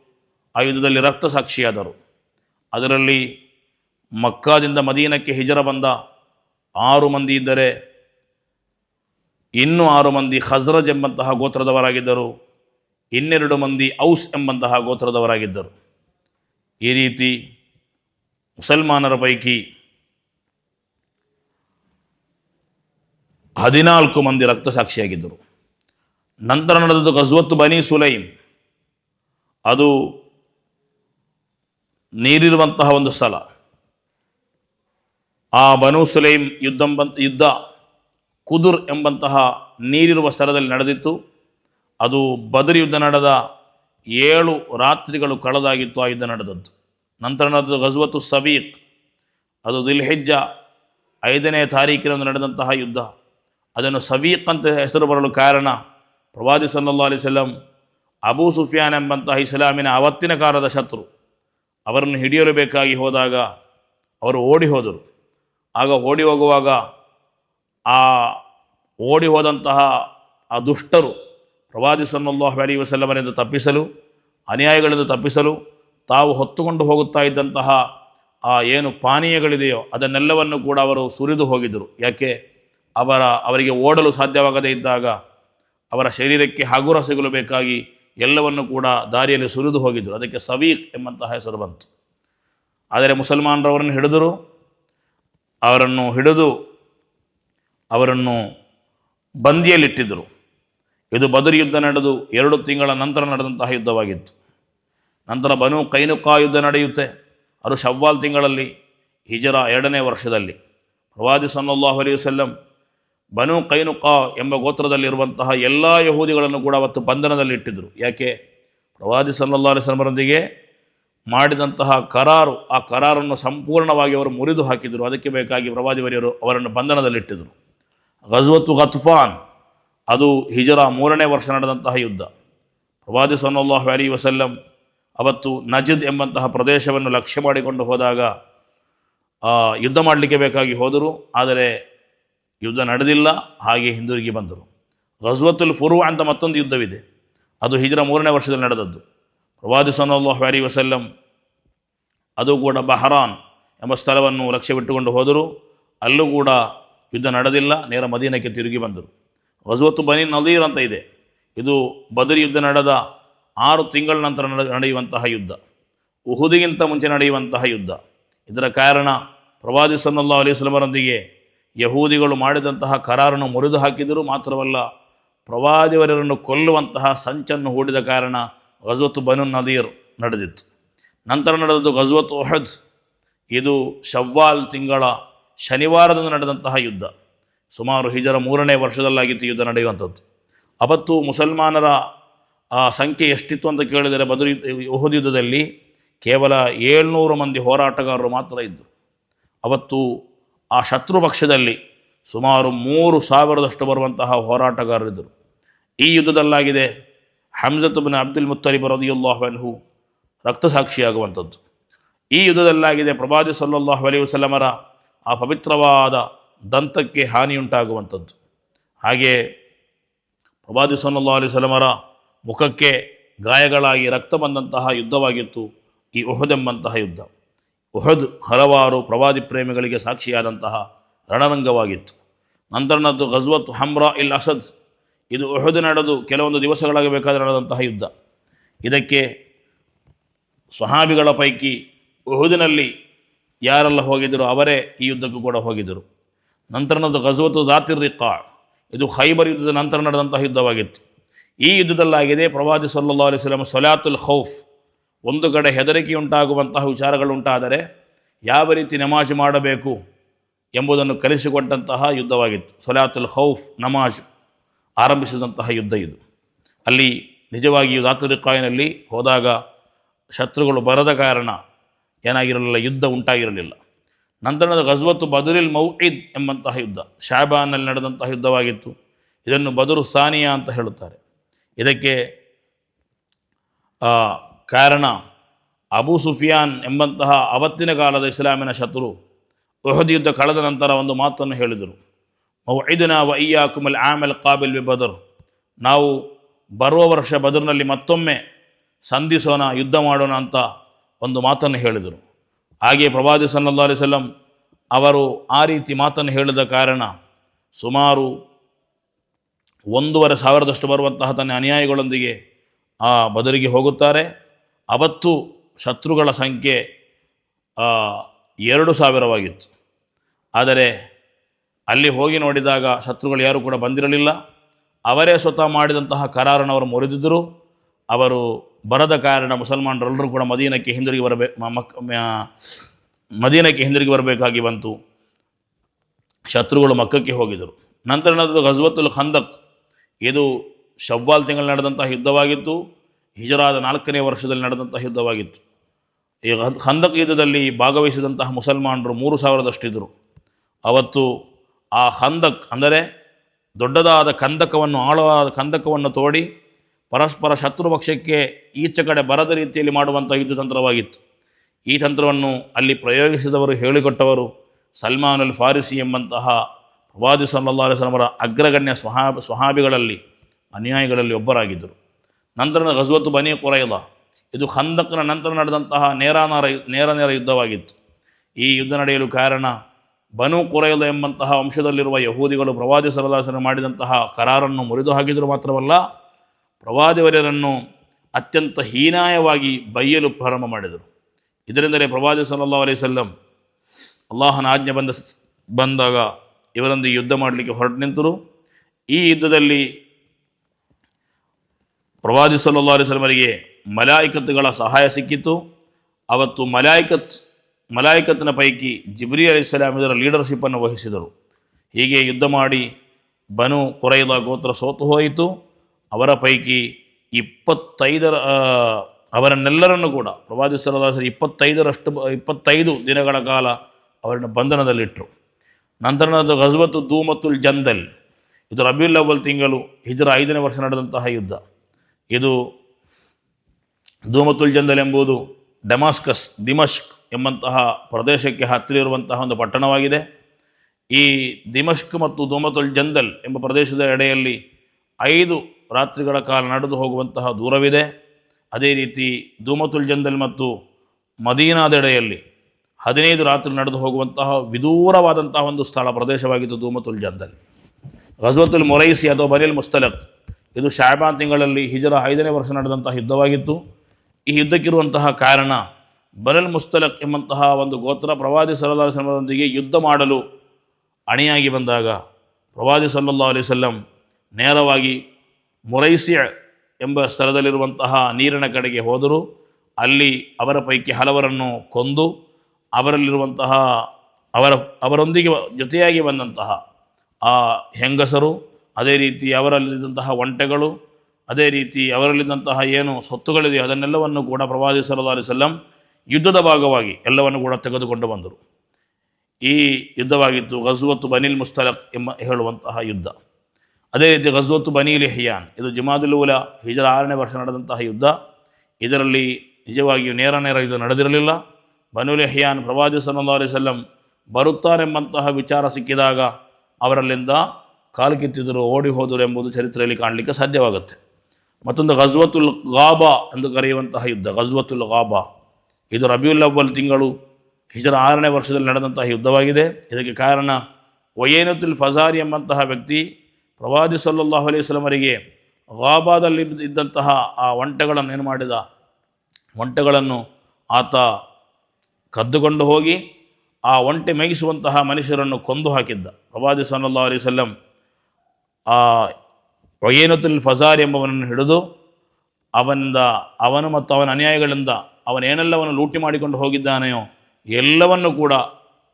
ಆ ಯುದ್ಧದಲ್ಲಿ ರಕ್ತ ಸಾಕ್ಷಿಯಾದರು. ಅದರಲ್ಲಿ ಮಕ್ಕಾದಿಂದ ಮದೀನಕ್ಕೆ ಹಿಜರ ಬಂದ ಆರು ಮಂದಿ ಇದ್ದರೆ ಇನ್ನೂ ಆರು ಮಂದಿ ಖಜ್ರಜ್ ಎಂಬಂತಹ ಗೋತ್ರದವರಾಗಿದ್ದರು. ಇನ್ನೆರಡು ಮಂದಿ ಔಸ್ ಎಂಬಂತಹ ಗೋತ್ರದವರಾಗಿದ್ದರು. ಈ ರೀತಿ ಮುಸಲ್ಮಾನರ ಪೈಕಿ ಹದಿನಾಲ್ಕು ಮಂದಿ ರಕ್ತ ಸಾಕ್ಷಿಯಾಗಿದ್ದರು. ನಂತರ ನಡೆದದ್ದು ಗಜ್ವತ್ತು ಬನಿ ಸುಲೈಮ್. ಅದು ನೀರಿರುವಂತಹ ಒಂದು ಸ್ಥಳ. ಆ ಬನು ಸುಲೈಮ್ ಯುದ್ಧ ಯುದ್ಧ ಕುದುರ್ ಎಂಬಂತಹ ನೀರಿರುವ ಸ್ಥಳದಲ್ಲಿ ನಡೆದಿತ್ತು. ಅದು ಬದರಿ ಯುದ್ಧ ನಡೆದ ಏಳು ರಾತ್ರಿಗಳು ಕಳೆದಾಗಿತ್ತು ಆ ಯುದ್ಧ ನಡೆದದ್ದು. ನಂತರ ನಡೆದ ಗಜ್ವತ್ತು ಸವೀಕ್ ಅದು ದಿಲ್ಹಿಜ್ಜ ಐದನೇ ತಾರೀಕಿನಂದು ನಡೆದಂತಹ ಯುದ್ಧ. ಅದನ್ನು ಸಬೀಕ್ ಅಂತ ಹೆಸರು ಬರಲು ಕಾರಣ ಪ್ರವಾದಿ ಸಲ್ಲಾ ಸಲಂ ಅಬೂ ಸುಫಿಯಾನ್ ಎಂಬಂತಹ ಇಸ್ಲಾಮಿನ ಅವತ್ತಿನ ಕಾಲದ ಶತ್ರು. ಅವರನ್ನು ಹಿಡಿಯಲು ಬೇಕಾಗಿ ಹೋದಾಗ ಅವರು ಓಡಿ ಹೋದರು. ಆಗ ಓಡಿ ಹೋಗುವಾಗ ಆ ಓಡಿ ಹೋದಂತಹ ಆ ದುಷ್ಟರು ಪ್ರವಾದಿ ಸಲ್ಲಲ್ಲಾಹು ಅಲಿ ವಸಲ್ಲಮರಿಂದ ತಪ್ಪಿಸಲು ಅನ್ಯಾಯಗಳಿಂದ ತಪ್ಪಿಸಲು ತಾವು ಹೊತ್ತುಕೊಂಡು ಹೋಗುತ್ತಾ ಇದ್ದಂತಹ ಆ ಏನು ಪಾನೀಯಗಳಿದೆಯೋ ಅದನ್ನೆಲ್ಲವನ್ನು ಕೂಡ ಅವರು ಸುರಿದು ಹೋಗಿದ್ದರು. ಯಾಕೆ? ಅವರ, ಅವರಿಗೆ ಓಡಲು ಸಾಧ್ಯವಾಗದೇ ಇದ್ದಾಗ ಅವರ ಶರೀರಕ್ಕೆ ಹಗುರ ಸಿಗಲು ಬೇಕಾಗಿ ಎಲ್ಲವನ್ನು ಕೂಡ ದಾರಿಯಲ್ಲಿ ಸುರಿದು ಹೋಗಿದ್ದರು. ಅದಕ್ಕೆ ಸವೀಕ್ ಎಂಬಂತಹ ಹೆಸರು ಬಂತು. ಆದರೆ ಮುಸಲ್ಮಾನರವರನ್ನು ಹಿಡಿದರು. ಅವರನ್ನು ಹಿಡಿದು ಅವರನ್ನು ಬಂದಿಯಲ್ಲಿಟ್ಟಿದ್ದರು. ಇದು ಬದರಿ ಯುದ್ಧ ನಡೆದು ಎರಡು ತಿಂಗಳ ನಂತರ ನಡೆದಂತಹ ಯುದ್ಧವಾಗಿತ್ತು. ನಂತರ ಬನು ಕೈನುಕಾ ಯುದ್ಧ ನಡೆಯುತ್ತೆ. ಅದು ಶವ್ವಾಲ್ ತಿಂಗಳಲ್ಲಿ, ಹಿಜರ ಎರಡನೇ ವರ್ಷದಲ್ಲಿ. ಪ್ರವಾದಿ ಸಲ್ಲಲ್ಲಾಹು ಅಲಿ ವಸಲ್ಲಂ ಬನು ಕೈನುಕಾ ಎಂಬ ಗೋತ್ರದಲ್ಲಿರುವಂತಹ ಎಲ್ಲ ಯಹೂದಿಗಳನ್ನು ಕೂಡ ಅವತ್ತು ಬಂಧನದಲ್ಲಿ ಇಟ್ಟಿದ್ದರು ಯಾಕೆ? ಪ್ರವಾದಿ ಸಲ್ಲಲ್ಲಾಹು ಅಲಿ ವಸಲ್ಲಮರೊಂದಿಗೆ ಮಾಡಿದಂತಹ ಕರಾರು, ಆ ಕರಾರನ್ನು ಸಂಪೂರ್ಣವಾಗಿ ಅವರು ಮುರಿದು ಹಾಕಿದರು. ಅದಕ್ಕೆ ಬೇಕಾಗಿ ಪ್ರವಾದಿ ವರಿಯರು ಅವರನ್ನು ಬಂಧನದಲ್ಲಿಟ್ಟಿದ್ದರು ಗಜ್ವತ್ತು ಗತ್ಫಾನ್, ಅದು ಹಿಜರ ಮೂರನೇ ವರ್ಷ ನಡೆದಂತಹ ಯುದ್ಧ. ಪ್ರವಾದಿ ಸಲ್ಲಲ್ಲಾಹು ಅಲಿ ವಸಲ್ಲಂ ಅವತ್ತು ನಜದ್ ಎಂಬಂತಹ ಪ್ರದೇಶವನ್ನು ಲಕ್ಷ್ಯ ಮಾಡಿಕೊಂಡು ಹೋದಾಗ ಯುದ್ಧ ಮಾಡಲಿಕ್ಕೆ ಬೇಕಾಗಿ ಹೋದರು, ಆದರೆ ಯುದ್ಧ ನಡೆದಿಲ್ಲ, ಹಾಗೆ ಹಿಂದಿರುಗಿ ಬಂದರು. ಗಜ್ವತ್ತುಲ್ ಫುರ್ವ ಅಂತ ಮತ್ತೊಂದು ಯುದ್ಧವಿದೆ. ಅದು ಹಿಜರ ಮೂರನೇ ವರ್ಷದಲ್ಲಿ ನಡೆದದ್ದು. ಪ್ರವಾದಿ ಸಲ್ಲಲ್ಲಾಹು ಅಲಿ ವಸಲ್ಲಂ, ಅದು ಕೂಡ ಬಹರಾನ್ ಎಂಬ ಸ್ಥಳವನ್ನು ಲಕ್ಷ್ಯವಿಟ್ಟುಕೊಂಡು ಹೋದರು. ಅಲ್ಲೂ ಕೂಡ ಯುದ್ಧ ನಡೆದಿಲ್ಲ, ನೇರ ಮದೀನಕ್ಕೆ ತಿರುಗಿ ಬಂದರು. ಗಜ್ವತ್ತು ಬನಿ ನದೀರ್ ಅಂತ ಇದೆ. ಇದು ಬದರಿ ಯುದ್ಧ ನಡೆದ ಆರು ತಿಂಗಳ ನಂತರ ನಡೆ, ನಡೆಯುವಂತಹ ಯುದ್ಧ. ಉಹುದಿಗಿಂತ ಮುಂಚೆ ನಡೆಯುವಂತಹ ಯುದ್ಧ. ಇದರ ಕಾರಣ ಪ್ರವಾದಿ ಸಲ್ಲಾ ಅಲಿಸ್ಲಮರೊಂದಿಗೆ ಯಹೂದಿಗಳು ಮಾಡಿದಂತಹ ಕರಾರನ್ನು ಮುರಿದು ಹಾಕಿದರೂ ಮಾತ್ರವಲ್ಲ ಪ್ರವಾದಿವರನ್ನು ಕೊಲ್ಲುವಂತಹ ಸಂಚನ್ನು ಹೂಡಿದ ಕಾರಣ ಗಜ್ವತ್ ಬನು ನದೀರ್ ನಡೆದಿತ್ತು. ನಂತರ ನಡೆದದ್ದು ಗಜ್ವತ್ ಒಹದ್ ಇದು ಶವ್ವಾಲ್ ತಿಂಗಳ ಶನಿವಾರದಂದು ನಡೆದಂತಹ ಯುದ್ಧ. ಸುಮಾರು ಹಿಜರ ಮೂರನೇ ವರ್ಷದಲ್ಲಾಗಿತ್ತು ಯುದ್ಧ ನಡೆಯುವಂಥದ್ದು. ಅವತ್ತು ಮುಸಲ್ಮಾನರ ಆ ಸಂಖ್ಯೆ ಎಷ್ಟಿತ್ತು ಅಂತ ಕೇಳಿದರೆ ಬದುರಿ ಯುದ್ಧದಲ್ಲಿ ಕೇವಲ ಏಳ್ನೂರು ಮಂದಿ ಹೋರಾಟಗಾರರು ಮಾತ್ರ ಇದ್ದರು. ಅವತ್ತು ಆ ಶತ್ರು ಪಕ್ಷದಲ್ಲಿ ಸುಮಾರು ಮೂರು ಸಾವಿರದಷ್ಟು ಬರುವಂತಹ ಹೋರಾಟಗಾರರಿದ್ದರು ಈ ಯುದ್ಧದಲ್ಲಾಗಿದೆ ಹಮ್ಜತ್ ಬಿನ್ ಅಬ್ದುಲ್ ಮುತ್ತಲಿಬ್ ಬರದಿಯುಲ್ಲಾಹ್ವನ್ಹು ರಕ್ತ ಸಾಕ್ಷಿಯಾಗುವಂಥದ್ದು. ಈ ಯುದ್ಧದಲ್ಲಾಗಿದೆ ಪ್ರಭಾದಿ ಸಲ್ಲಲ್ಲಾಹು ಅಲೈಹಿ ವಸಲ್ಲಮರ ಆ ಪವಿತ್ರವಾದ ದಂತಕ್ಕೆ ಹಾನಿಯುಂಟಾಗುವಂಥದ್ದು. ಹಾಗೆ ಪ್ರಭಾದಿ ಸಲ್ಲಾ ಅಲೈಹಿ ವಸಲ್ಲಮರ ಮುಖಕ್ಕೆ ಗಾಯಗಳಾಗಿ ರಕ್ತ ಬಂದಂತಹ ಯುದ್ಧವಾಗಿತ್ತು ಈ ಉಹದ್ ಎಂಬಂತಹ ಯುದ್ಧ. ಉಹದ್ ಹಲವಾರು ಪ್ರವಾದಿ ಪ್ರೇಮಿಗಳಿಗೆ ಸಾಕ್ಷಿಯಾದಂತಹ ರಣರಂಗವಾಗಿತ್ತು. ನಂತರನದ್ದು ಗಜ್ವತ್ ಹಮ್ರಾ ಇಲ್ ಅಸದ್. ಇದು ಉಹದ್ ನಡೆದು ಕೆಲವೊಂದು ದಿವಸಗಳಾಗಬೇಕಾದ್ರೆ ನಡೆದಂತಹ ಯುದ್ಧ. ಇದಕ್ಕೆ ಸ್ವಹಾಬಿಗಳ ಪೈಕಿ ಉಹುದಿನಲ್ಲಿ ಯಾರೆಲ್ಲ ಹೋಗಿದ್ದರು ಅವರೇ ಈ ಯುದ್ಧಕ್ಕೂ ಕೂಡ ಹೋಗಿದ್ದರು. ನಂತರನದ್ದು ದಾತಿರ್ ರಿಕ್ಕಾ ಇದು ಖೈಬರ್ ಯುದ್ಧದ ನಂತರ ನಡೆದಂತಹ ಯುದ್ಧವಾಗಿತ್ತು. ಈ ಯುದ್ಧದಲ್ಲಾಗಿದೆ ಪ್ರವಾದಿ ಸಲ್ಲಾ ಅಲಿಸ್ಲಾಮ್ ಸೊಲಾತುಲ್ ಖೌಫ್ ಒಂದು ಕಡೆ ಹೆದರಿಕೆ ಉಂಟಾಗುವಂತಹ ವಿಚಾರಗಳುಂಟಾದರೆ ಯಾವ ರೀತಿ ನಮಾಜ್ ಮಾಡಬೇಕು ಎಂಬುದನ್ನು ಕಲಿಸಿಕೊಟ್ಟಂತಹ ಯುದ್ಧವಾಗಿತ್ತು. ಸೊಲಾತುಲ್ ಖೌಫ್ ನಮಾಜ್ ಆರಂಭಿಸಿದಂತಹ ಯುದ್ಧ ಇದು. ಅಲ್ಲಿ ನಿಜವಾಗಿಯೂ ದಾತುರಿಕಾಯಿನಲ್ಲಿ ಹೋದಾಗ ಶತ್ರುಗಳು ಬರದ ಕಾರಣ ಏನಾಗಿರಲಿಲ್ಲ, ಯುದ್ಧ ಉಂಟಾಗಿರಲಿಲ್ಲ. ನಂತರದ ಗಜ್ವತ್ತು ಬದುರಿಲ್ ಮೌಇದ್ ಎಂಬಂತಹ ಯುದ್ಧ ಶಾಬಾನಲ್ಲಿ ನಡೆದಂತಹ ಯುದ್ಧವಾಗಿತ್ತು. ಇದನ್ನು ಬದುರು ಸಾನಿಯಾ ಅಂತ ಹೇಳುತ್ತಾರೆ. ಇದಕ್ಕೆ ಕಾರಣ ಅಬೂ ಸುಫಿಯಾನ್ ಎಂಬಂತಹ ಅವತ್ತಿನ ಕಾಲದ ಇಸ್ಲಾಮಿನ ಶತ್ರು ಉಹದ್ ಯುದ್ಧ ಕಳೆದ ನಂತರ ಒಂದು ಮಾತನ್ನು ಹೇಳಿದರು. ಮೌಯಿದನ ವೈಯಾಕುಮಲ್ ಆಮೆಲ್ ಕಾಬಿಲ್ ವಿ ಬದರ್. ನಾವು ಬರುವ ವರ್ಷ ಬದರ್ನಲ್ಲಿ ಮತ್ತೊಮ್ಮೆ ಸಂಧಿಸೋಣ, ಯುದ್ಧ ಮಾಡೋಣ ಅಂತ ಒಂದು ಮಾತನ್ನು ಹೇಳಿದರು. ಹಾಗೆ ಪ್ರವಾದಿ ಸಲ್ಲಾ ಅಲಿಸಲ್ಲಂ ಅವರು ಆ ರೀತಿ ಮಾತನ್ನು ಹೇಳಿದ ಕಾರಣ ಸುಮಾರು ಒಂದೂವರೆ ಸಾವಿರದಷ್ಟು ಬರುವಂತಹ ತನ್ನ ಅನುಯಾಯಿಗಳೊಂದಿಗೆ ಆ ಬದರಿಗೆ ಹೋಗುತ್ತಾರೆ. ಅವತ್ತು ಶತ್ರುಗಳ ಸಂಖ್ಯೆ ಎರಡು ಸಾವಿರವಾಗಿತ್ತು. ಆದರೆ ಅಲ್ಲಿ ಹೋಗಿ ನೋಡಿದಾಗ ಶತ್ರುಗಳು ಯಾರೂ ಕೂಡ ಬಂದಿರಲಿಲ್ಲ. ಅವರೇ ಸ್ವತಃ ಮಾಡಿದಂತಹ ಕರಾರನ್ನು ಅವರು ಮುರಿದಿದ್ದರು. ಅವರು ಬರದ ಕಾರಣ ಮುಸಲ್ಮಾನರೆಲ್ಲರೂ ಕೂಡ ಮದೀನಕ್ಕೆ ಹಿಂದಿರುಗಿ ಬರಬೇಕು ಮಕ್ ಮದೀನಕ್ಕೆ ಹಿಂದಿರುಗಿ ಬರಬೇಕಾಗಿ ಬಂತು. ಶತ್ರುಗಳು ಮಕ್ಕಕ್ಕೆ ಹೋಗಿದರು ನಂತರ ನಡೆದ ಗಜ್ವತ್ತುಲ್ ಖಂದಕ್. ಇದು ಶವ್ವಾಲ್ ತಿಂಗಳು ನಡೆದಂತಹ ಯುದ್ಧವಾಗಿತ್ತು. ಹಿಜರಾದ ನಾಲ್ಕನೇ ವರ್ಷದಲ್ಲಿ ನಡೆದಂತಹ ಯುದ್ಧವಾಗಿತ್ತು. ಈ ಹಂದಕ್ ಯುದ್ಧದಲ್ಲಿ ಭಾಗವಹಿಸಿದಂತಹ ಮುಸಲ್ಮಾನರು ಮೂರು ಸಾವಿರದಷ್ಟಿದ್ದರು. ಅವತ್ತು ಆ ಹಂದಕ್ ಅಂದರೆ ದೊಡ್ಡದಾದ ಕಂದಕವನ್ನು ಆಳವಾದ ಕಂದಕವನ್ನು ತೋಡಿ ಪರಸ್ಪರ ಶತ್ರು ಪಕ್ಷಕ್ಕೆ ಈಚೆ ಕಡೆ ಬರದ ರೀತಿಯಲ್ಲಿ ಮಾಡುವಂಥ ಯುದ್ಧ ತಂತ್ರವಾಗಿತ್ತು. ಈ ತಂತ್ರವನ್ನು ಅಲ್ಲಿ ಪ್ರಯೋಗಿಸಿದವರು, ಹೇಳಿಕೊಟ್ಟವರು ಸಲ್ಮಾನ್ ಅಲ್ ಫಾರಿಸಿ ಎಂಬಂತಹ ಪ್ರವಾದಿ ಸಲ್ಲಾ ಅಲಿಸ್ಲಮರ ಅಗ್ರಗಣ್ಯ ಸ್ವಹಾಬ್ ಸ್ವಹಾಬಿಗಳಲ್ಲಿ, ಅನುಯಾಯಿಗಳಲ್ಲಿ ಒಬ್ಬರಾಗಿದ್ದರು. ನಂತರ ಗಜ್ವತ್ತು ಬನಿ ಕೊರೈಲ ಇದು ಖಂದಕ್ನ ನಂತರ ನಡೆದಂತಹ ನೇರಾನಾರ ನೇರ ನೇರ ಯುದ್ಧವಾಗಿತ್ತು. ಈ ಯುದ್ಧ ನಡೆಯಲು ಕಾರಣ, ಬನು ಕೊರೈಲ ಎಂಬಂತಹ ವಂಶದಲ್ಲಿರುವ ಯಹೂದಿಗಳು ಪ್ರವಾದಿ ಸರದಾಸನ ಮಾಡಿದಂತಹ ಕರಾರನ್ನು ಮುರಿದು ಹಾಕಿದರು ಮಾತ್ರವಲ್ಲ ಪ್ರವಾದಿವರ್ಯರನ್ನು ಅತ್ಯಂತ ಹೀನಾಯವಾಗಿ ಬೈಯಲು ಪ್ರಾರಂಭ ಮಾಡಿದರು. ಇದರಿಂದಲೇ ಪ್ರವಾದಿ ಸಲ್ಲಾ ಅಲೈಸಲ್ಲಂ ಅಲ್ಲಾಹನ ಆಜ್ಞೆ ಬಂದ, ಬಂದಾಗ ಇವರೊಂದಿಗೆ ಯುದ್ಧ ಮಾಡಲಿಕ್ಕೆ ಹೊರಟು ನಿಂತರು. ಈ ಯುದ್ಧದಲ್ಲಿ ಪ್ರವಾದಿ ಸಲ್ಲಾ ಅಲಿಸ್ಲಮರಿಗೆ ಮಲಾಯಿಕತ್ಗಳ ಸಹಾಯ ಸಿಕ್ಕಿತು ಅವತ್ತು ಮಲಾಯಿಕತ್ ಮಲಾಯಿಕತ್ನ ಪೈಕಿ ಜಿಬ್ರಿ ಅಲಿಸ್ಲಾಂ ಇದರ ಲೀಡರ್ಶಿಪ್ಪನ್ನು ವಹಿಸಿದರು. ಹೀಗೆ ಯುದ್ಧ ಮಾಡಿ ಬನು ಕೊರೈದ ಗೋತ್ರ ಸೋತು ಹೋಯಿತು. ಅವರ ಪೈಕಿ ಇಪ್ಪತ್ತೈದರ ಅವರನ್ನೆಲ್ಲರನ್ನು ಕೂಡ ಪ್ರವಾದಿ ಸಲ್ಲದಾಸರು ಇಪ್ಪತ್ತೈದರಷ್ಟು, ಇಪ್ಪತ್ತೈದು ದಿನಗಳ ಕಾಲ ಅವರನ್ನು ಬಂಧನದಲ್ಲಿಟ್ಟರು. ನಂತರದ ಗಜ್ವತ್ತು ದೂಮತುಲ್ ಜಂದಲ್ ಇದು ರಬಿಯುಲ್ ಅವಲ್ ತಿಂಗಳು ಇದರ ಐದನೇ ವರ್ಷ ನಡೆದಂತಹ ಯುದ್ಧ. ಇದು ಧೂಮತುಲ್ ಜಂದಲ್ ಎಂಬುದು ಡೆಮಾಸ್ಕಸ್ ದಿಮಶ್ಕ್ ಎಂಬಂತಹ ಪ್ರದೇಶಕ್ಕೆ ಹತ್ತಿರಿರುವಂತಹ ಒಂದು ಪಟ್ಟಣವಾಗಿದೆ. ಈ ದಿಮಶ್ಕ್ ಮತ್ತು ಧೂಮತುಲ್ ಜಂದಲ್ ಎಂಬ ಪ್ರದೇಶದ ಎಡೆಯಲ್ಲಿ ಐದು ರಾತ್ರಿಗಳ ಕಾಲ ನಡೆದು ಹೋಗುವಂತಹ ದೂರವಿದೆ. ಅದೇ ರೀತಿ ಧೂಮತುಲ್ ಜಂದಲ್ ಮತ್ತು ಮದೀನಾದ ಎಡೆಯಲ್ಲಿ ಹದಿನೈದು ರಾತ್ರಿ ನಡೆದು ಹೋಗುವಂತಹ ವಿದೂರವಾದಂತಹ ಒಂದು ಸ್ಥಳ ಪ್ರದೇಶವಾಗಿದ್ದು ಧೂಮತುಲ್ ಜಂದಲ್ ಗಜ್ವತುಲ್ ಮೊರೈಸಿ ಅಥವಾ ಬನಿಲ್ ಮುಸ್ತಲಕ್. ಇದು ಶಾಬಾನ್ ತಿಂಗಳಲ್ಲಿ ಹಿಜರ ಐದನೇ ವರ್ಷ ನಡೆದಂತಹ ಯುದ್ಧವಾಗಿತ್ತು. ಈ ಯುದ್ಧಕ್ಕಿರುವಂತಹ ಕಾರಣ ಬನಲ್ ಮುಸ್ತಲಕ್ ಎಂಬಂತಹ ಒಂದು ಗೋತ್ರ ಪ್ರವಾದಿ ಸಲ್ಲಾ ಅಲಿಸ್ಲಮರೊಂದಿಗೆ ಯುದ್ಧ ಮಾಡಲು ಅಣಿಯಾಗಿ ಬಂದಾಗ ಪ್ರವಾದಿ ಸಲ್ಲಾ ಅಲಿಸಲ್ಲಂ ನೇರವಾಗಿ ಮೊರೈಸಿಯ ಎಂಬ ಸ್ಥಳದಲ್ಲಿರುವಂತಹ ನೀರಿನ ಕಡೆಗೆ ಹೋದರು. ಅಲ್ಲಿ ಅವರ ಪೈಕಿ ಹಲವರನ್ನು ಕೊಂದು ಅವರಲ್ಲಿರುವಂತಹ ಅವರ, ಅವರೊಂದಿಗೆ ಜೊತೆಯಾಗಿ ಬಂದಂತಹ ಆ ಹೆಂಗಸರು, ಅದೇ ರೀತಿ ಅವರಲ್ಲಿದ್ದಂತಹ ಒಂಟೆಗಳು, ಅದೇ ರೀತಿ ಅವರಲ್ಲಿದ್ದಂತಹ ಏನು ಸ್ವತ್ತುಗಳಿದೆಯೋ ಅದನ್ನೆಲ್ಲವನ್ನು ಕೂಡ ಪ್ರವಾದಿ ಸಲ್ಲಾ ಅಲಿಸಲ್ಲಂ ಯುದ್ಧದ ಭಾಗವಾಗಿ ಎಲ್ಲವನ್ನು ಕೂಡ ತೆಗೆದುಕೊಂಡು ಬಂದರು. ಈ ಯುದ್ಧವಾಗಿತ್ತು ಗಜ್ವತ್ತು ಬನಿಲ್ ಮುಸ್ತಲಕ್ ಎಂಬ ಹೇಳುವಂತಹ ಯುದ್ಧ. ಅದೇ ರೀತಿ ಗಜ್ವತ್ತು ಬನೀಲ್ ಹಿಯಾನ್ ಇದು ಜಮಾದುಲೂಲ ಹಿಜರ ಆರನೇ ವರ್ಷ ನಡೆದಂತಹ ಯುದ್ಧ. ಇದರಲ್ಲಿ ನಿಜವಾಗಿಯೂ ನೇರ ನೇರ ಇದು ನಡೆದಿರಲಿಲ್ಲ. ಬನುಲೆಹಿಯಾನ್ ಪ್ರವಾದಿ ಸಲ್ಲಾ ಅಲಿಸಲ್ಲಂ ಬರುತ್ತಾರೆಂಬಂತಹ ವಿಚಾರ ಸಿಕ್ಕಿದಾಗ ಅವರಲ್ಲಿಂದ ಕಾಲು ಕಿತ್ತಿದರು, ಓಡಿ ಹೋದರು ಎಂಬುದು ಚರಿತ್ರೆಯಲ್ಲಿ ಕಾಣಲಿಕ್ಕೆ ಸಾಧ್ಯವಾಗುತ್ತೆ. ಮತ್ತೊಂದು ಗಜ್ವತುಲ್ ಗಾಬಾ ಎಂದು ಕರೆಯುವಂತಹ ಯುದ್ಧ, ಗಜ್ವತುಲ್ ಗಾಬಾ. ಇದು ರಬಿಯುಲ್ ಅವ್ವಲ್ ತಿಂಗಳು, ಹಿಜರ ಆರನೇ ವರ್ಷದಲ್ಲಿ ನಡೆದಂತಹ ಯುದ್ಧವಾಗಿದೆ. ಇದಕ್ಕೆ ಕಾರಣ ವಯೇನತುಲ್ ಫಜಾರಿ ಎಂಬಂತಹ ವ್ಯಕ್ತಿ ಪ್ರವಾದಿ ಸಲ್ಲಲ್ಲಾಹು ಅಲೈಹಿ ಸ್ವಲಮರಿಗೆ ಗಾಬಾದಲ್ಲಿ ಇದ್ದಂತಹ ಆ ಒಂಟೆಗಳನ್ನು ಏನು ಮಾಡಿದ? ಒಂಟೆಗಳನ್ನು ಆತ ಕದ್ದುಕೊಂಡು ಹೋಗಿ ಆ ಒಂಟೆ ಮೇಯಿಸುವಂತಹ ಮನುಷ್ಯರನ್ನು ಕೊಂದು ಹಾಕಿದ್ದ. ಪ್ರವಾದಿ ಸಲ್ಲಲ್ಲಾಹು ಅಲೈಹಿ ವಸಲ್ಲಂ ಆ ವಯೇನತುಲ್ ಫಜಾರ್ ಎಂಬವನನ್ನು ಹಿಡಿದು ಅವನಿಂದ ಅವನು ಮತ್ತು ಅವನ ಅನ್ಯಾಯಗಳಿಂದ ಅವನೇನೆಲ್ಲವನ್ನು ಲೂಟಿ ಮಾಡಿಕೊಂಡು ಹೋಗಿದ್ದಾನೆಯೋ ಎಲ್ಲವನ್ನು ಕೂಡ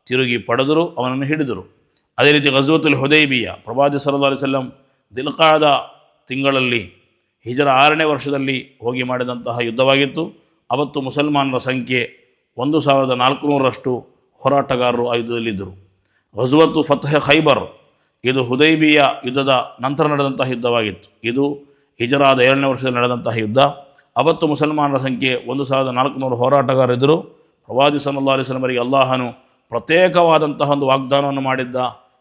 ತಿರುಗಿ ಪಡೆದರು, ಅವನನ್ನು ಹಿಡಿದರು. ಅದೇ ರೀತಿ ಗಜ್ವತುಲ್ ಹುದೈಬಿಯ, ಪ್ರವಾದಿ ಸಲ್ಲಾ ಅಲಿಸಲ್ಲಂ ದಿಲ್ಕಾದ ತಿಂಗಳಲ್ಲಿ ಹಿಜರ ಆರನೇ ವರ್ಷದಲ್ಲಿ ಹೋಗಿ ಮಾಡಿದಂತಹ ಯುದ್ಧವಾಗಿತ್ತು. ಅವತ್ತು ಮುಸಲ್ಮಾನರ ಸಂಖ್ಯೆ ಒಂದು ಸಾವಿರದ ನಾಲ್ಕುನೂರಷ್ಟು ಹೋರಾಟಗಾರರು ಆಯುಧದಲ್ಲಿದ್ದರು. ಫತಹ ಫತಹ್ ಖೈಬರ್, ಇದು ಹುದೈಬಿಯ ಯುದ್ಧದ ನಂತರ ನಡೆದಂತಹ ಯುದ್ಧವಾಗಿತ್ತು. ಇದು ಹಿಜರಾದ ಏಳನೇ ವರ್ಷದಲ್ಲಿ ನಡೆದಂತಹ ಯುದ್ಧ. ಅವತ್ತು ಮುಸಲ್ಮಾನರ ಸಂಖ್ಯೆ ಒಂದು ಸಾವಿರದ ನಾಲ್ಕುನೂರು ಹೋರಾಟಗಾರರಿದ್ದರು. ಪ್ರವಾದಿ ಸಲ್ಲಾ ಅಲಿಸ್ಲಮರಿಗೆ ಅಲ್ಲಾಹನು ಪ್ರತ್ಯೇಕವಾದಂತಹ ಒಂದು ವಾಗ್ದಾನವನ್ನು ಮಾಡಿದ್ದ.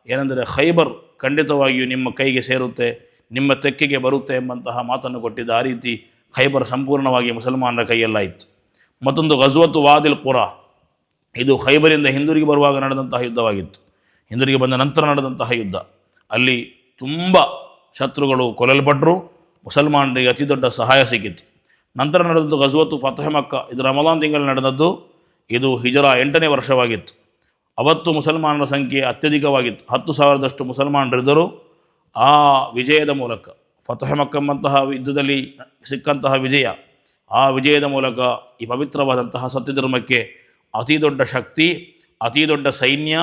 ಏನೆಂದರೆ ಖೈಬರ್ ಖಂಡಿತವಾಗಿಯೂ ನಿಮ್ಮ ಕೈಗೆ ಸೇರುತ್ತೆ, ನಿಮ್ಮ ತೆಕ್ಕೆಗೆ ಬರುತ್ತೆ ಎಂಬಂತಹ ಮಾತನ್ನು ಕೊಟ್ಟಿದ್ದ. ಆ ರೀತಿ ಖೈಬರ್ ಸಂಪೂರ್ಣವಾಗಿ ಮುಸಲ್ಮಾನರ ಕೈಯಲ್ಲಾಯಿತು. ಮತ್ತೊಂದು ಗಜ್ವತ್ತು ವಾದಿಲ್ ಪುರ ಇದು ಖೈಬರಿಂದ ಹಿಂದಿರುಗಿ ಬರುವಾಗ ನಡೆದಂತಹ ಯುದ್ಧವಾಗಿತ್ತು. ಹಿಂದಿರುಗಿ ಬಂದ ನಂತರ ನಡೆದಂತಹ ಯುದ್ಧ. ಅಲ್ಲಿ ತುಂಬ ಶತ್ರುಗಳು ಕೊಲ್ಲಲ್ಪಟ್ಟರು ಮುಸಲ್ಮಾನರಿಗೆ ಅತಿ ದೊಡ್ಡ ಸಹಾಯ ಸಿಕ್ಕಿತ್ತು. ನಂತರ ನಡೆದದ್ದು ಗಜ್ವತ್ತು ಫತಹ್ ಮಕ್ಕ. ಇದು ರಮಲಾನ್ ತಿಂಗಳಲ್ಲಿ ನಡೆದದ್ದು. ಇದು ಹಿಜರ ಎಂಟನೇ ವರ್ಷವಾಗಿತ್ತು. ಅವತ್ತು ಮುಸಲ್ಮಾನರ ಸಂಖ್ಯೆ ಅತ್ಯಧಿಕವಾಗಿತ್ತು. ಹತ್ತು ಸಾವಿರದಷ್ಟು ಮುಸಲ್ಮಾನರಿದ್ದರು. ಆ ವಿಜಯದ ಮೂಲಕ. ಫತಹ್ ಮಕ್ಕಂಬಂತಹ ಯುದ್ಧದಲ್ಲಿ ಸಿಕ್ಕಂತಹ ವಿಜಯ. ಆ ವಿಜಯದ ಮೂಲಕ ಈ ಪವಿತ್ರವಾದಂತಹ ಸತ್ಯಧರ್ಮಕ್ಕೆ ಅತಿ ದೊಡ್ಡ ಶಕ್ತಿ, ಅತಿ ದೊಡ್ಡ ಸೈನ್ಯ,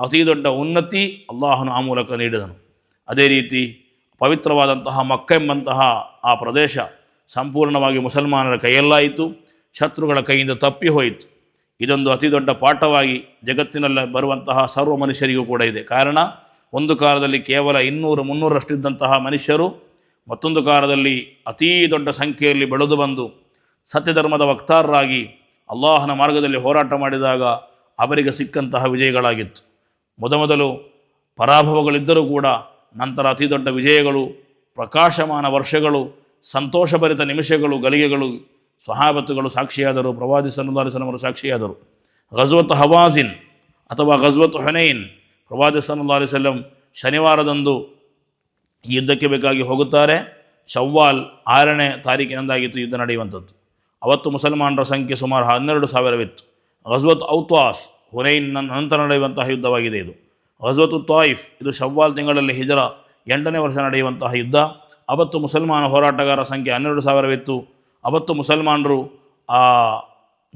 ಅತಿ ದೊಡ್ಡ ಉನ್ನತಿ ಅಲ್ಲಾಹನು ಆ ಮೂಲಕ ನೀಡಿದನು. ಅದೇ ರೀತಿ ಪವಿತ್ರವಾದಂತಹ ಮಕ್ಕೆಂಬಂತಹ ಆ ಪ್ರದೇಶ ಸಂಪೂರ್ಣವಾಗಿ ಮುಸಲ್ಮಾನರ ಕೈಯಲ್ಲಾಯಿತು, ಶತ್ರುಗಳ ಕೈಯಿಂದ ತಪ್ಪಿ ಹೋಯಿತು. ಇದೊಂದು ಅತಿ ದೊಡ್ಡ ಪಾಠವಾಗಿ ಜಗತ್ತಿನಲ್ಲಿ ಬರುವಂತಹ ಸರ್ವ ಮನುಷ್ಯರಿಗೂ ಕೂಡ ಇದೆ. ಕಾರಣ, ಒಂದು ಕಾಲದಲ್ಲಿ ಕೇವಲ ಇನ್ನೂರು ಮುನ್ನೂರಷ್ಟಿದ್ದಂತಹ ಮನುಷ್ಯರು ಮತ್ತೊಂದು ಕಾಲದಲ್ಲಿ ಅತೀ ದೊಡ್ಡ ಸಂಖ್ಯೆಯಲ್ಲಿ ಬೆಳೆದು ಬಂದು ಸತ್ಯಧರ್ಮದ ವಕ್ತಾರರಾಗಿ ಅಲ್ಲಾಹನ ಮಾರ್ಗದಲ್ಲಿ ಹೋರಾಟ ಮಾಡಿದಾಗ ಅವರಿಗೆ ಸಿಕ್ಕಂತಹ ವಿಜಯಗಳಾಗಿತ್ತು. ಮೊದಮೊದಲು ಪರಾಭವಗಳಿದ್ದರೂ ಕೂಡ ನಂತರ ಅತಿ ದೊಡ್ಡ ವಿಜಯಗಳು, ಪ್ರಕಾಶಮಾನ ವರ್ಷಗಳು, ಸಂತೋಷಭರಿತ ನಿಮಿಷಗಳು ಗಲಿಗೆಗಳು ಸಹಾಬತ್ತುಗಳು ಸಾಕ್ಷಿಯಾದರು, ಪ್ರವಾದಿ ಸಲ್ಲರು ಸಾಕ್ಷಿಯಾದರು. ಗಜ್ವತ್ ಹವಾಜಿನ್ ಅಥವಾ ಗಜ್ವತ್ ಹೊನೈನ್, ಪ್ರವಾದಿ ಸಲ್ಲಾ ಅಲಿಸಲ್ಲಂ ಶನಿವಾರದಂದು ಯುದ್ಧಕ್ಕೆ ಬೇಕಾಗಿ ಹೋಗುತ್ತಾರೆ. ಶವ್ವಾಲ್ ಆರನೇ ತಾರೀಕಿನಂದಾಗಿತ್ತು ಯುದ್ಧ ನಡೆಯುವಂಥದ್ದು. ಅವತ್ತು ಮುಸಲ್ಮಾನರ ಸಂಖ್ಯೆ ಸುಮಾರು ಹನ್ನೆರಡು ಸಾವಿರವಿತ್ತು. ಗಜ್ವತ್ ಔತ್ವಾಸ್ ಹುನೈನ್ ನಂತರ ನಡೆಯುವಂತಹ ಯುದ್ಧವಾಗಿದೆ ಇದು. ಗಜ್ವತ್ ತ್ವಾಯಿಫ್ ಇದು ಶವ್ವಾಲ್ ತಿಂಗಳಲ್ಲಿ ಹಿಜರ ಎಂಟನೇ ವರ್ಷ ನಡೆಯುವಂತಹ ಯುದ್ಧ. ಅವತ್ತು ಮುಸಲ್ಮಾನ ಹೋರಾಟಗಾರರ ಸಂಖ್ಯೆ ಹನ್ನೆರಡು ಸಾವಿರವಿತ್ತು. ಅವತ್ತು ಮುಸಲ್ಮಾನರು, ಆ,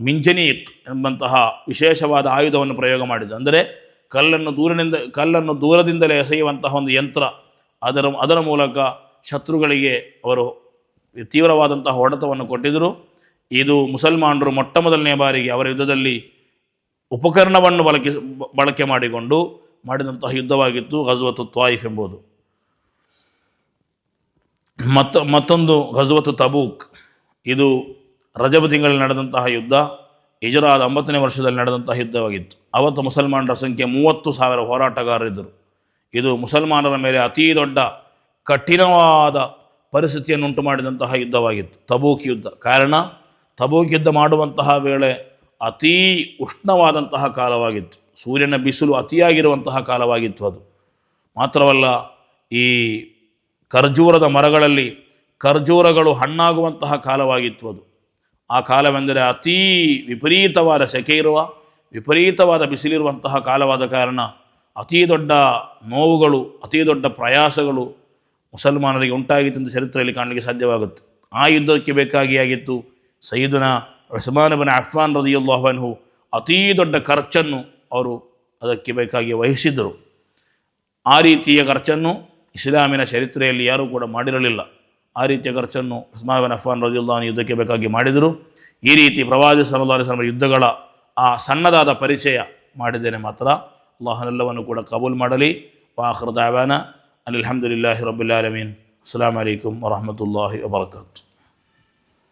ಮಿಂಜನೀಕ್ ಎಂಬಂತಹ ವಿಶೇಷವಾದ ಆಯುಧವನ್ನು ಪ್ರಯೋಗ ಮಾಡಿದ್ದು ಅಂದರೆ ಕಲ್ಲನ್ನು ದೂರದಿಂದ ಕಲ್ಲನ್ನು ದೂರದಿಂದಲೇ ಎಸೆಯುವಂತಹ ಒಂದು ಯಂತ್ರ. ಅದರ ಅದರ ಮೂಲಕ ಶತ್ರುಗಳಿಗೆ ಅವರು ತೀವ್ರವಾದಂತಹ ಹೊಡೆತವನ್ನು ಕೊಟ್ಟಿದ್ದರು. ಇದು ಮುಸಲ್ಮಾನರು ಮೊಟ್ಟ ಮೊದಲನೇ ಬಾರಿಗೆ ಅವರ ಯುದ್ಧದಲ್ಲಿ ಉಪಕರಣವನ್ನು ಬಳಕೆ ಬಳಕೆ ಮಾಡಿಕೊಂಡು ಮಾಡಿದಂತಹ ಯುದ್ಧವಾಗಿತ್ತು ಘಜ್ವತ್ ತ್ವಾಯಿಫ್ ಎಂಬುದು. ಮತ್ತ, ಮತ್ತೊಂದು ಘಜ್ವತ್ ತಬೂಕ್. ಇದು ರಜಬ ತಿಂಗಳಲ್ಲಿ ನಡೆದಂತಹ ಯುದ್ಧ ಇಜರಾದ ಒಂಬತ್ತನೇ ವರ್ಷದಲ್ಲಿ ನಡೆದಂತಹ ಯುದ್ಧವಾಗಿತ್ತು. ಅವತ್ತು ಮುಸಲ್ಮಾನರ ಸಂಖ್ಯೆ ಮೂವತ್ತು ಸಾವಿರ ಹೋರಾಟಗಾರರಿದ್ದರು. ಇದು ಮುಸಲ್ಮಾನರ ಮೇಲೆ ಅತೀ ದೊಡ್ಡ ಕಠಿಣವಾದ ಪರಿಸ್ಥಿತಿಯನ್ನು ಉಂಟು ಮಾಡಿದಂತಹ ಯುದ್ಧವಾಗಿತ್ತು. ತಬೂಕ್ ಯುದ್ಧ. ಕಾರಣ ತಬೂಕ್ ಯುದ್ಧ ಮಾಡುವಂತಹ ವೇಳೆ ಅತೀ ಉಷ್ಣವಾದಂತಹ ಕಾಲವಾಗಿತ್ತು. ಸೂರ್ಯನ ಬಿಸಿಲು ಅತಿಯಾಗಿರುವಂತಹ ಕಾಲವಾಗಿತ್ತು ಅದು. ಮಾತ್ರವಲ್ಲ, ಈ ಖರ್ಜೂರದ ಮರಗಳಲ್ಲಿ ಖರ್ಜೂರಗಳು ಹಣ್ಣಾಗುವಂತಹ ಕಾಲವಾಗಿತ್ತು ಅದು. ಆ ಕಾಲವೆಂದರೆ ಅತೀ ವಿಪರೀತವಾದ ಸೆಕೆ ಇರುವ, ವಿಪರೀತವಾದ ಬಿಸಿಲಿರುವಂತಹ ಕಾಲವಾದ ಕಾರಣ ಅತೀ ದೊಡ್ಡ ನೋವುಗಳು, ಅತೀ ದೊಡ್ಡ ಪ್ರಯಾಸಗಳು ಮುಸಲ್ಮಾನರಿಗೆ ಉಂಟಾಗಿತ್ತು ಎಂದು ಚರಿತ್ರೆಯಲ್ಲಿ ಕಾಣಲಿಕ್ಕೆ ಸಾಧ್ಯವಾಗುತ್ತೆ. ಆ ಯುದ್ಧಕ್ಕೆ ಬೇಕಾಗಿ ಆಗಿತ್ತು ಸೈದನ ಉಸ್ಮಾನ್ ಬಿನ್ ಅಫ್ಫಾನ್ ರದಿಯುಲ್ಲಾಹನ್ಹು ಅತೀ ದೊಡ್ಡ ಖರ್ಚನ್ನು ಅವರು ಅದಕ್ಕೆ ಬೇಕಾಗಿ ವಹಿಸಿದ್ದರು. ಆ ರೀತಿಯ ಖರ್ಚನ್ನು ಇಸ್ಲಾಮಿನ ಚರಿತ್ರೆಯಲ್ಲಿ ಯಾರೂ ಕೂಡ ಮಾಡಿರಲಿಲ್ಲ. ಆ ರೀತಿಯ ಖರ್ಚನ್ನು ಉಸ್ಮಾನ್ ಅಫ್ಮಾನ್ ರದಿಯುಲ್ಲಾಹನ್ ಯುದ್ಧಕ್ಕೆ ಬೇಕಾಗಿ ಮಾಡಿದರು. ಈ ರೀತಿ ಪ್ರವಾದಿ ಸಲಹಿ ಸಲಮ ಯುದ್ಧಗಳ ಆ ಸಣ್ಣದಾದ ಪರಿಚಯ ಮಾಡಿದ್ದೇನೆ ಮಾತ್ರ. ಅಲ್ಲಾಹನೆಲ್ಲವನ್ನು ಕೂಡ ಕಬೂಲ್ ಮಾಡಲಿ. ವಾಹರ್ ದಾವಾನ. ಅಲ್ಹಮ್ದುಲಿಲ್ಲಾಹಿ ರಬ್ಬಿಲ್ ಆಲಮೀನ್. ಅಸ್ಸಲಾಮ್ ಅಲೈಕುಮ್ ವರಹಮತುಲ್ಲಾಹಿ ವಬರ್ಕಾತು.